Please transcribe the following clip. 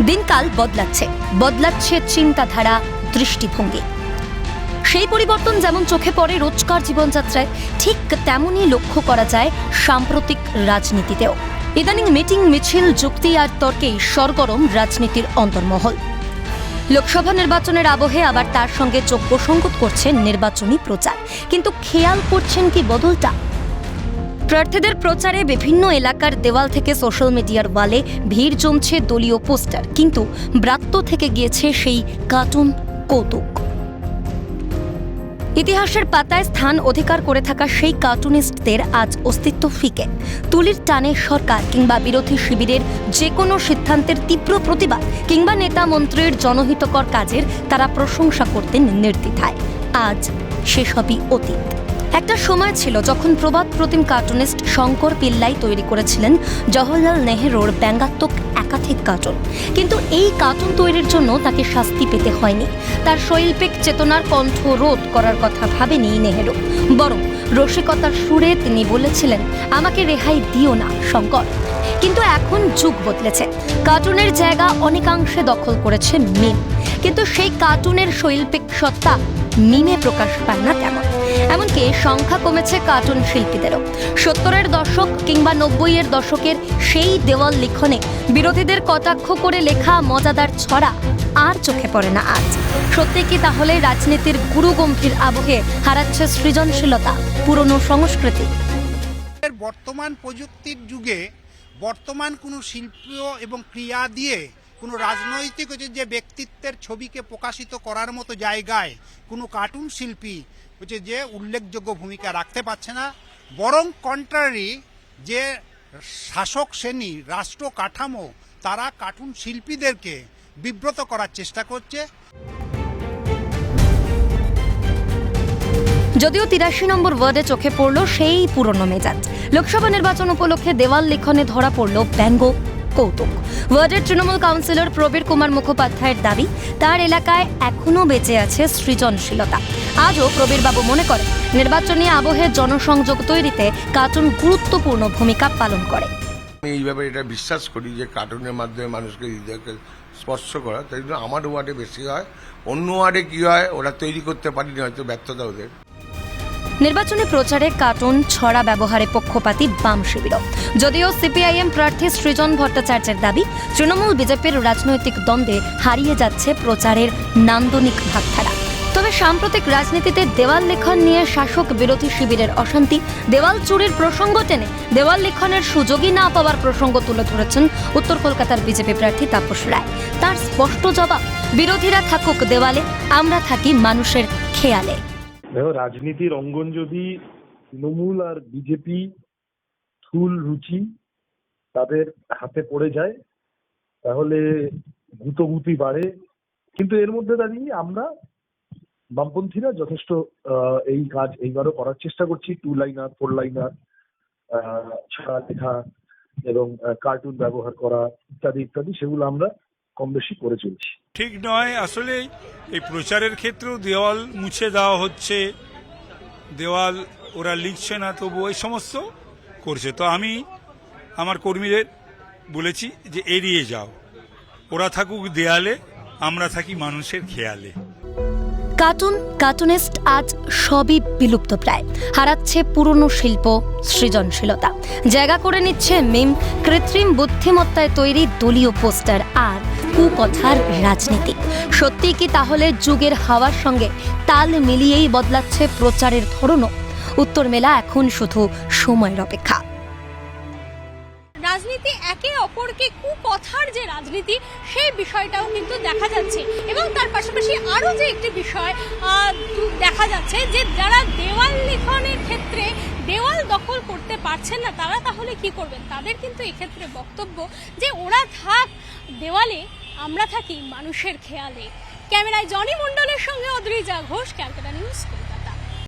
দিনকাল বদলাচ্ছে। বদলাচ্ছে চিন্তাধারা, দৃষ্টিভঙ্গি। সেই পরিবর্তন যেমন চোখে পড়ে রোজকার জীবনযাত্রায়, ঠিক তেমনই লক্ষ্য করা যায় সাম্প্রতিক রাজনীতিতেও। ইদানিং মিটিং, মিছিল, যুক্তি আর তর্কেই সরগরম রাজনীতির অন্তর্মহল। লোকসভা নির্বাচনের আবহে আবার তার সঙ্গে চোখ প্রসঙ্গত করছেন নির্বাচনী প্রচার। কিন্তু খেয়াল করছেন কি বদলটা? প্রার্থীদের প্রচারে বিভিন্ন এলাকার দেওয়াল থেকে সোশ্যাল মিডিয়ার ওয়ালে ভিড় জমছে দলীয় পোস্টার। কিন্তু ব্রাত্য থেকে গিয়েছে সেই কার্টুন কৌতুক। ইতিহাসের পাতায় স্থান অধিকার করে থাকা সেই কার্টুনিস্টদের আজ অস্তিত্ব ফিকে। তুলির টানে সরকার কিংবা বিরোধী শিবিরের যে কোনো সিদ্ধান্তের তীব্র প্রতিবাদ কিংবা নেতা মন্ত্রীর জনহিতকর কাজের তারা প্রশংসা করতেন নির্দ্বিধায়। আজ সেসবই অতীত। একটা সময় ছিল যখন প্রবাদ প্রতিম কার্টুনিস্ট শঙ্কর পিল্লাই তৈরি করেছিলেন জওহরলাল নেহেরুর ব্যঙ্গাত্মক একাধিক কার্টুন। কিন্তু এই কার্টুন তৈরির জন্য তাকে শাস্তি পেতে হয়নি। তার শৈল্পিক চেতনার কণ্ঠ রোধ করার কথা ভাবেনি নেহেরু। বরং রসিকতার সুরে তিনি বলেছিলেন, আমাকে রেহাই দিও না, শঙ্কর। কিন্তু এখন যুগ বদলেছে। কার্টুনের জায়গা অনেকাংশে দখল করেছে মিম। কিন্তু সেই কার্টুনের শৈল্পিক সত্তা মিমে প্রকাশ পায় না তেমন। এমনকি সংখ্যা কমেছে কার্টুন শিল্পীদেরও। সত্তরের দশক কিংবা নব্বইয়ের দশকের সেই দেওয়াল লিখনে বিরোধীদের কটাক্ষ করে লেখা মজাদার ছড়া আর চোখে পড়ে না আজ। সত্যি কি তাহলে রাজনীতির গুরু গম্ভীর আবহে হারাচ্ছে সৃজনশীলতা, পুরনো সংস্কৃতি? বর্তমান প্রযুক্তির যুগে বর্তমান কোনো শিল্প এবং ক্রিয়া দিয়ে কোনো রাজনৈতিক যে ব্যক্তিত্বের ছবিকে প্রকাশিত করার মতো জায়গায় কোনো কার্টুন শিল্পী হচ্ছে যে উল্লেখযোগ্য ভূমিকা রাখতে পারছে না। বরং কন্ট্রারি যে শাসক শ্রেণি, রাষ্ট্র কাঠামো, তারা কার্টুন শিল্পীদেরকে বিব্রত করার চেষ্টা করছে। যদিও তিরাশি নম্বর ওয়ার্ডে চোখে পড়ল সেই পুরনো মেজাজ। লোকসভা নির্বাচন উপলক্ষে দেওয়াল লিখনে ধরা পড়ল ব্যঙ্গ। কৌতুক। ওয়ার্ডের তৃণমূল কাউন্সিলর প্রবীর কুমার মুখোপাধ্যায়ের দাবি, তার এলাকায় এখনও বেঁচে আছে সৃজনশীলতা। আজও প্রবীরবাবু মনে করেন, নির্বাচনী আবহে জনসংযোগ তৈরিতে কার্টুন গুরুত্বপূর্ণ ভূমিকা পালন করে। আমি এই ব্যাপারে এটা বিশ্বাস করি যে কার্টুনের মাধ্যমে মানুষকে হৃদয়কে স্পর্শ করা, তাই জন্য আমার ওয়ার্ডে বেশি হয়। অন্য ওয়ার্ডে কি হয়, ওরা তৈরি করতে পারিনি, হয়তো ব্যর্থতা ওদের। নির্বাচনী প্রচারে কার্টুন, ছড়া ব্যবহারে পক্ষপাতী বাম শিবির। যদিও সিপিআইএম প্রার্থী সৃজন ভট্টাচার্যের দাবি, তৃণমূল বিজেপির রাজনৈতিক দ্বন্দ্বে হারিয়ে যাচ্ছে প্রচারের নান্দনিক ভাবধারা তবে সাম্প্রতিক রাজনীতিতে দেওয়াল লেখন নিয়ে শাসক বিরোধী শিবিরের অশান্তি, দেওয়াল চুরির প্রসঙ্গ টেনে দেওয়াল লেখনের সুযোগই না পাওয়ার প্রসঙ্গ তুলে ধরেছেন উত্তর কলকাতার বিজেপি প্রার্থী তাপস রায়। তার স্পষ্ট জবাব, বিরোধীরা থাকুক দেওয়ালে, আমরা থাকি মানুষের খেয়ালে। দেখো, রাজনীতির অঙ্গন যদি তৃণমূল আর বিজেপি থুল রুচি তাদের হাতে পড়ে যায়, তাহলে গুতগুতি বাড়ে। কিন্তু এর মধ্যে দাঁড়িয়ে আমরা বামপন্থীরা যথেষ্ট এই কাজ এইবারও করার চেষ্টা করছি। টু লাইনার ফোর লাইনার ছড়া লেখা এবং কার্টুন ব্যবহার করা ইত্যাদি ইত্যাদি, সেগুলো আমরা কম বেশি করে চলছি। ঠিক নয় আসলে এই প্রচারের ক্ষেত্রেও দেওয়াল মুছে দেওয়া হচ্ছে। দেওয়াল ওরা লিখছে না তবু এই সমস্ত করছে। তো আমি আমার কর্মীদের বলেছি যে এড়িয়ে যাও। ওরা থাকুক দেয়ালে আমরা থাকি মানুষের খেয়ালে। কার্টুন কার্টুনিস্ট আজ সবই বিলুপ্ত প্রায়। হারাচ্ছে পুরনো শিল্প সৃজনশীলতা। জায়গা করে নিচ্ছে মিম। কৃত্রিম বুদ্ধিমত্তায় তৈরি দলীয় পোস্টার আর কুকথার রাজনীতি। সত্যি কি তাহলে যুগের হাওয়ার সঙ্গে তাল মিলিয়েই বদলাচ্ছে প্রচারের ধরনও? উত্তর মেলা এখন শুধু সময়ের অপেক্ষা। রাজনীতি একে অপরকে কুকথার যে রাজনীতি, সেই বিষয়টাও কিন্তু দেখা যাচ্ছে। এবং তার পাশাপাশি আরও যে একটি বিষয় দেখা যাচ্ছে যে যারা দেওয়াল লিখনের ক্ষেত্রে দেওয়াল দখল করতে পারছেন না, তারা তাহলে কি করবেন? তাদের কিন্তু এক্ষেত্রে বক্তব্য যে ওরা থাক, দেওয়ালে আমরা থাকি মানুষের খেয়ালে। ক্যামেরায় জনি মণ্ডলের সঙ্গে অদ্রিজা ঘোষ, ক্যালকাটা নিউজ